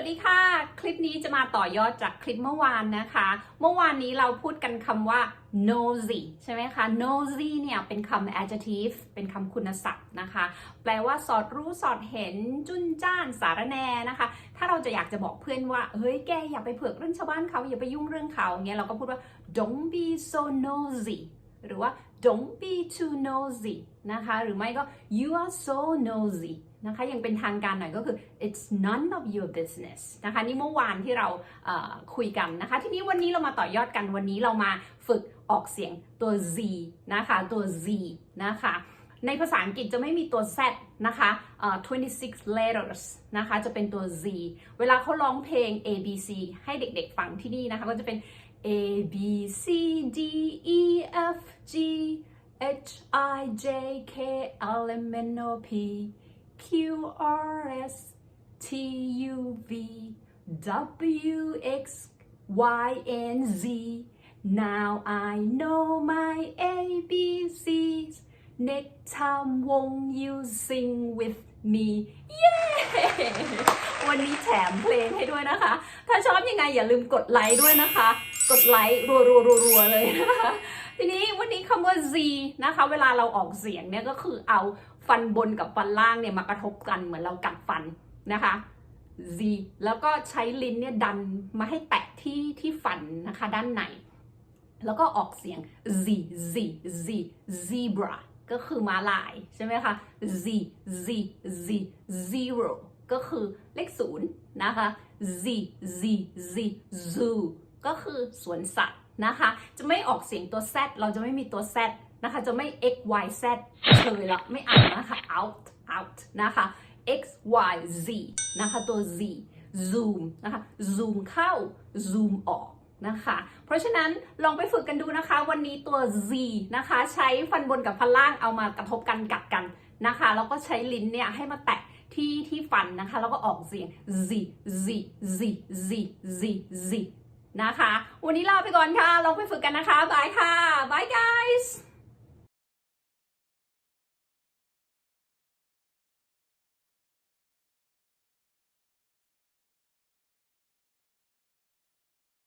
วัสดีค่ะ คลิปนี้จะมาต่อยอดจากคลิปเมื่อวานนะคะ เมื่อวานนี้เราพูดกันคำว่า nosy ใช่ไหมคะ nosy เนี่ยเป็นคำ adjective เป็นคำคุณศัพท์นะคะ แปลว่าสอดรู้สอดเห็นจุนจ้านสารแนนะคะ ถ้าเราจะอยากจะบอกเพื่อนว่า เฮ้ยแกอย่าไปเผือกเรื่องชาวบ้านเขาอย่าไปยุ่งเรื่องเขาเงี้ยเราก็พูดว่า don't be so nosy หรือว่า don't be too nosy นะคะ หรือไม่ก็ you are so nosy นะคะ ยังเป็นทางการหน่อยก็คือ it's none of your business นะคะ นี่เมื่อวานที่เราเคุยกันนะคะ ทีนี้วันนี้เรามาต่อยอดกัน วันนี้เรามาฝึกออกเสียงตัว z นะคะ ตัว z นะคะ ในภาษาอังกฤษจะไม่มีตัว z นะคะ26 letters นะคะ จะเป็นตัว z เวลาเขาร้องเพลง A B C ให้เด็กๆฟังที่นี่นะคะ ก็จะเป็น A B C D E F G H I J K L M N O P Q R S T U V W X Y and Z Now I know my ABCs Next time won't you sing with me เย้วันนี้แถมเพลงให้ด้วยนะคะ ถ้าชอบยังไงอย่าลืมกดไลค์ด้วยนะคะ กดไลค์รัวๆๆเลยนะคะทีนี้วันนี้คำว่า Z นะคะ เวลาเราออกเสียงเนี่ยก็คือเอาฟันบนกับฟันล่างเนี่ยมากระทบกันเหมือนเรากัดฟันนะคะ Z แล้วก็ใช้ลิ้นเนี่ยดันมาให้แตะที่ที่ฟันนะคะด้านในแล้วก็ออกเสียง Z Z Z zebra ก็คือม้าลายใช่ไหมคะ Z Z Z zero ก็คือเลขศูนย์นะคะ Z Z Z zoo ก็คือสวนสัตว์นะคะ จะไม่ออกเสียงตัว Z เราจะไม่มีตัว Z นะคะ จะไม่ X Y Z เฉยละไม่อ่านนะคะ out out นะคะ X Y Z นะคะตัว Z zoom นะคะ zoom เข้า zoom ออกนะคะ เพราะฉะนั้นลองไปฝึกกันดูนะคะ วันนี้ตัว Z นะคะ ใช้ฟันบนกับฟันล่างเอามากระทบกันกัดกันนะคะแล้วก็ใช้ลิ้นเนี่ยให้มาแตะที่ที่ฟันนะคะ แล้วก็ออกเสียง Z Z Z Z Z Z นะคะ วันนี้ลาไปก่อนค่ะ ลองไปฝึกกันนะคะ บายค่ะ บาย guys